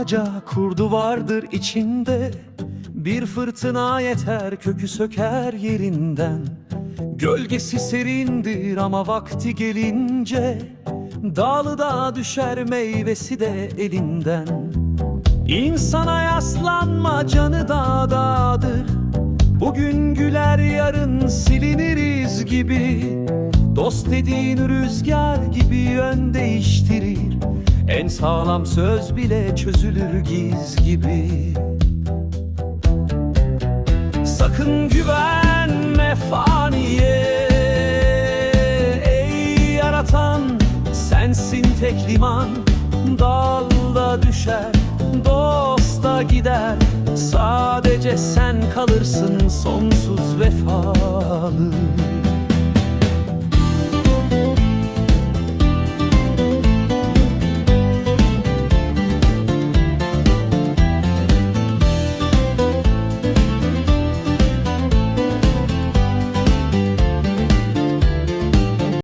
Ağaca kurdu vardır içinde. Bir fırtına yeter kökü söker yerinden. Gölgesi serindir ama vakti gelince Dalı da düşer meyvesi de elinden. İnsana yaslanma canı dağdadır Bugün güler yarın siliniriz gibi. Dost dediğin rüzgar gibi yön değiştirir En sağlam söz bile çözülür giz gibi. Sakın güvenme faniye. Ey yaratan sensin tek liman. Dalda düşer dosta gider. Sadece sen kalırsın sonsuz vefalı